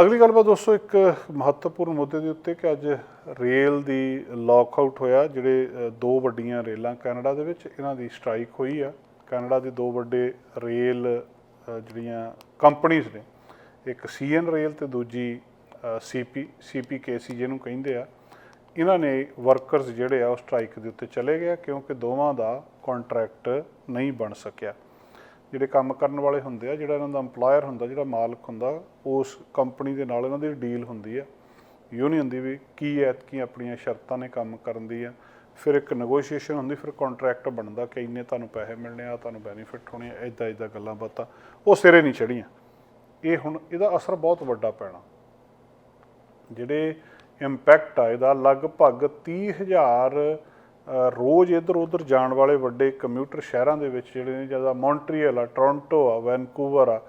ਅਗਲੀ ਗੱਲਬਾਤ ਦੋਸਤੋ, ਇੱਕ ਮਹੱਤਵਪੂਰਨ ਮੁੱਦੇ ਦੇ ਉੱਤੇ ਕਿ ਅੱਜ ਰੇਲ ਦੀ ਲੌਕਆਊਟ ਹੋਇਆ, ਜਿਹੜੇ ਦੋ ਵੱਡੀਆਂ ਰੇਲਾਂ ਕੈਨੇਡਾ ਦੇ ਵਿੱਚ, ਇਹਨਾਂ ਦੀ ਸਟ੍ਰਾਈਕ ਹੋਈ ਆ। ਕੈਨੇਡਾ ਦੇ ਦੋ ਵੱਡੇ ਰੇਲ ਜਿਹੜੀਆਂ ਕੰਪਨੀਆਂ ਨੇ, ਇੱਕ ਸੀਐਨ ਰੇਲ ਤੇ ਦੂਜੀ ਸੀਪੀ ਸੀਪੀਕੇਸੀ ਜਿਹਨੂੰ ਕਹਿੰਦੇ ਆ, ਇਹਨਾਂ ਨੇ ਵਰਕਰਸ ਜਿਹੜੇ ਆ, ਉਹ ਸਟ੍ਰਾਈਕ ਦੇ ਉੱਤੇ ਚਲੇ ਗਏ ਕਿਉਂਕਿ ਦੋਵਾਂ ਦਾ ਕੰਟਰੈਕਟ ਨਹੀਂ ਬਣ ਸਕਿਆ। ਜਿਹੜੇ ਕੰਮ ਕਰਨ ਵਾਲੇ ਹੁੰਦੇ ਆ ਜਿਹੜਾ ਇਹਨਾਂ ਦਾ EMPLOYER ਹੁੰਦਾ ਜਿਹੜਾ ਮਾਲਕ ਹੁੰਦਾ ਉਸ ਕੰਪਨੀ ਦੇ ਨਾਲ ਇਹਨਾਂ ਦੀ ਡੀਲ ਹੁੰਦੀ ਆ। ਯੂਨੀਅਨ ਦੀ ਵੀ ਕੀ ਐਤਕੀ ਆਪਣੀਆਂ ਸ਼ਰਤਾਂ ਨੇ ਕੰਮ ਕਰਨ ਦੀ ਆ। ਫਿਰ ਇੱਕ ਨੈਗੋਸ਼ੀਏਸ਼ਨ ਹੁੰਦੀ ਫਿਰ ਕੰਟਰੈਕਟ ਬਣਦਾ ਕਿ ਇੰਨੇ ਤੁਹਾਨੂੰ ਪੈਸੇ ਮਿਲਣੇ ਆ ਤੁਹਾਨੂੰ ਬੈਨੀਫਿਟ ਹੋਣੇ ਆ ਇਦਾਂ ਇਦਾਂ ਗੱਲਾਂ ਬਾਤਾਂ। ਉਹ ਸਿਰੇ ਨਹੀਂ ਚੜੀਆਂ ਇਹ ਹੁਣ ਇਹਦਾ ਅਸਰ ਬਹੁਤ ਵੱਡਾ ਪੈਣਾ। ਜਿਹੜੇ ਇੰਪੈਕਟ ਆ ਇਹਦਾ ਲਗਭਗ 30000 ਅ, ਰੋਜ਼ ਇੱਧਰ ਉੱਧਰ ਜਾਣ ਵਾਲੇ ਵੱਡੇ ਕੰਮਿਊਟਰ ਸ਼ਹਿਰਾਂ ਦੇ ਵਿੱਚ ਜਿਹੜੇ ਨੇ, ਜ਼ਿਆਦਾ ਮੌਂਟਰੀਅਲ ਆ ਟੋਰਾਂਟੋ ਆ ਵੈਨਕੂਵਰ ਆ,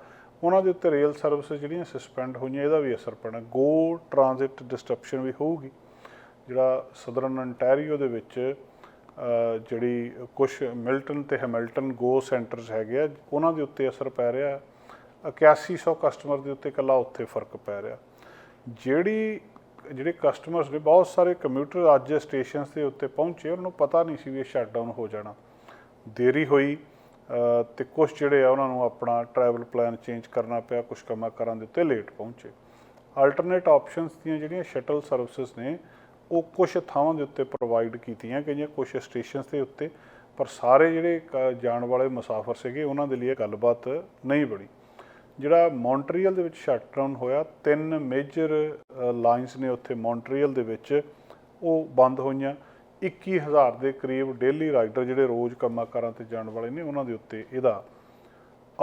ਉਹਨਾਂ ਦੇ ਉੱਤੇ ਰੇਲ ਸਰਵਿਸ ਜਿਹੜੀਆਂ ਸਸਪੈਂਡ ਹੋਈਆਂ, ਇਹਦਾ ਵੀ ਅਸਰ ਪੈਣਾ। ਗੋ ਟ੍ਰਾਂਜ਼ਿਟ ਡਿਸਟਰਪਸ਼ਨ ਵੀ ਹੋਊਗੀ। ਜਿਹੜਾ ਸਦਰਨ ਅੰਟੈਰੀਓ ਦੇ ਵਿੱਚ ਜਿਹੜੀ ਕੁਝ ਮਿਲਟਨ ਤੇ ਹੈਮਿਲਟਨ ਗੋ ਸੈਂਟਰਸ ਹੈਗੇ ਆ, ਉਹਨਾਂ ਦੇ ਉੱਤੇ ਅਸਰ ਪੈ ਰਿਹਾ। 8100 ਕਸਟਮਰ ਦੇ ਉੱਤੇ ਇਕੱਲਾ ਉੱਥੇ ਫ਼ਰਕ ਪੈ ਰਿਹਾ। ਜਿਹੜੀ ਜਿਹੜੇ ਕਸਟਮਰਸ ਨੇ ਬਹੁਤ ਸਾਰੇ ਕੰਪਿਊਟਰ ਅੱਜ ਸਟੇਸ਼ਨਸ ਦੇ ਉੱਤੇ ਪਹੁੰਚੇ ਉਹਨਾਂ ਨੂੰ ਪਤਾ ਨਹੀਂ ਸੀ ਵੀ ਇਹ ਸ਼ਟਡਾਊਨ ਹੋ ਜਾਣਾ। ਦੇਰੀ ਹੋਈ ਅ, ਤੇ ਕੁਝ ਜਿਹੜੇ ਆ ਉਹਨਾਂ ਨੂੰ ਆਪਣਾ ਟਰੈਵਲ ਪਲਾਨ ਚੇਂਜ ਕਰਨਾ ਪਿਆ ਕੁਝ ਕੰਮਾਂ ਕਰਨ ਦੇ ਉੱਤੇ ਲੇਟ ਪਹੁੰਚੇ। ਆਲਟਰਨੇਟ ਆਪਸ਼ਨਸ ਦੀਆਂ ਜਿਹੜੀਆਂ ਸ਼ਟਲ ਸਰਵਿਸਿਜ਼ ਨੇ ਉਹ ਕੁਝ ਥਾਵਾਂ ਦੇ ਉੱਤੇ ਪ੍ਰੋਵਾਈਡ ਕੀਤੀਆਂ ਗਈਆਂ ਕੁਝ ਸਟੇਸ਼ਨਸ ਦੇ ਉੱਤੇ ਪਰ ਸਾਰੇ ਜਿਹੜੇ ਕ- ਜਾਣ ਵਾਲੇ ਮੁਸਾਫਰ ਸੀਗੇ ਉਹਨਾਂ ਦੇ ਲਈ ਇਹ ਗੱਲਬਾਤ ਨਹੀਂ ਬਣੀ। ਜਿਹੜਾ ਮੌਂਟਰੀਅਲ ਦੇ ਵਿੱਚ ਸ਼ਟਡਾਊਨ ਹੋਇਆ, ਤਿੰਨ ਮੇਜਰ ਲਾਈਨਸ ਨੇ ਉੱਥੇ ਮੌਂਟਰੀਅਲ ਦੇ ਵਿੱਚ ਉਹ ਬੰਦ ਹੋਈਆਂ। 21000 ਦੇ ਕਰੀਬ ਡੇਲੀ ਰਾਈਡਰ ਜਿਹੜੇ ਰੋਜ਼ ਕੰਮਾਂ ਕਾਰਾਂ ਤੇ ਜਾਣ ਵਾਲੇ ਨੇ, ਉਹਨਾਂ ਦੇ ਉੱਤੇ ਇਹਦਾ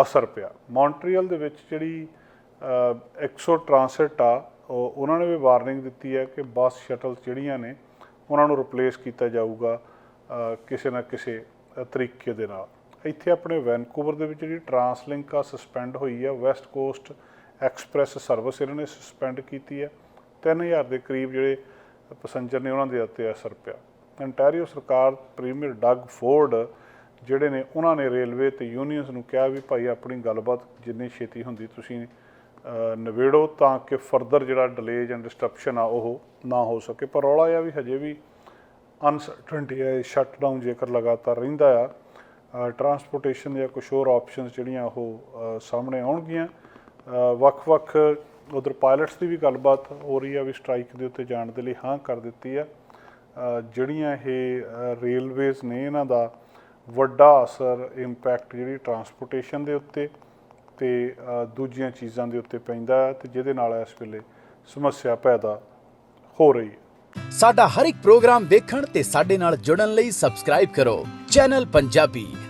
ਅਸਰ ਪਿਆ। ਮੌਂਟਰੀਅਲ ਦੇ ਵਿੱਚ ਜਿਹੜੀ ਐਕਸੋ ਟ੍ਰਾਂਸਿਟ ਆ, ਉਹ- ਉਹਨਾਂ ਨੇ ਵੀ ਵਾਰਨਿੰਗ ਦਿੱਤੀ ਹੈ ਕਿ ਬੱਸ ਸ਼ਟਲ ਜਿਹੜੀਆਂ ਨੇ, ਉਹਨਾਂ ਨੂੰ ਰਿਪਲੇਸ ਕੀਤਾ ਜਾਊਗਾ ਕਿਸੇ ਨਾ ਕਿਸੇ ਤਰੀਕੇ ਦੇ ਨਾਲ। ਇੱਥੇ ਆਪਣੇ ਵੈਨਕੂਵਰ ਦੇ ਵਿੱਚ ਜਿਹੜੀ ਟਰਾਂਸਲਿੰਕ ਆ ਸਸਪੈਂਡ ਹੋਈ ਆ ਵੈਸਟ ਕੋਸਟ ਐਕਸਪ੍ਰੈਸ ਸਰਵਿਸ ਇਹਨਾਂ ਨੇ ਸਸਪੈਂਡ ਕੀਤੀ ਹੈ 3000 ਦੇ ਕਰੀਬ ਜਿਹੜੇ ਪੈਸੇਂਜਰ ਨੇ ਉਹਨਾਂ ਦੇ ਉੱਤੇ ਅਸਰ ਪਿਆ। ਅੰਟਾਰੀਓ ਸਰਕਾਰ ਪ੍ਰੀਮੀਅਰ ਡਗ ਫੋਰਡ ਜਿਹੜੇ ਨੇ ਉਹਨਾਂ ਨੇ ਰੇਲਵੇ ਤੇ ਯੂਨੀਅਨਸ ਨੂੰ ਕਿਹਾ ਵੀ ਭਾਈ ਆਪਣੀ ਗੱਲਬਾਤ ਜਿੰਨੀ ਛੇਤੀ ਹੁੰਦੀ ਤੁਸੀਂ ਅ, ਨਿਬੇੜੋ ਤਾਂ ਕਿ ਫਰਦਰ ਜਿਹੜਾ ਡਿਲੇਜ ਐਂਡ ਡਿਸਟਰਪਸ਼ਨ ਆ ਉਹ ਨਾ ਹੋ ਸਕੇ। ਪਰ ਰੌਲਾ ਇਹ ਵੀ ਹਜੇ ਵੀ ਅਨਸਰਟਨਟੀ ਹੈ ਸ਼ਟਡਾਊਨ ਜੇਕਰ ਲਗਾਤਾਰ ਰਹਿੰਦਾ ਆ ਟਰਾਂਸਪੋਰਟੇਸ਼ਨ ਦੀਆਂ ਕੁਝ ਹੋਰ ਆਪਸ਼ਨਸ ਜਿਹੜੀਆਂ ਉਹ ਸਾਹਮਣੇ ਆਉਣਗੀਆਂ। ਵੱਖ-ਵੱਖ ਉਧਰ ਪਾਇਲਟਸ ਦੀ ਵੀ ਗੱਲਬਾਤ ਹੋ ਰਹੀ ਆ ਵੀ ਸਟ੍ਰਾਈਕ ਦੇ ਉੱਤੇ ਜਾਣ ਦੇ ਲਈ ਹਾਂ ਕਰ ਦਿੱਤੀ ਆ। ਜਿਹੜੀਆਂ ਇਹ ਰੇਲਵੇਜ਼ ਨੇ ਇਹਨਾਂ ਦਾ ਵੱਡਾ ਅਸਰ ਇੰਪੈਕਟ ਜਿਹੜੀ ਟਰਾਂਸਪੋਰਟੇਸ਼ਨ ਦੇ ਉੱਤੇ ਤੇ ਦੂਜੀਆਂ ਚੀਜ਼ਾਂ ਦੇ ਉੱਤੇ ਪੈਂਦਾ ਹੈ ਤੇ ਜਿਹਦੇ ਨਾਲ ਇਸ ਵੇਲੇ ਸਮੱਸਿਆ ਪੈਦਾ ਹੋ ਰਹੀ ਹੈ। ਸਾਡਾ ਹਰ ਇੱਕ ਪ੍ਰੋਗਰਾਮ ਦੇਖਣ ਤੇ ਸਾਡੇ ਨਾਲ ਜੁੜਨ ਲਈ ਸਬਸਕ੍ਰਾਈਬ ਕਰੋ। ਚੈਨਲ ਪੰਜਾਬੀ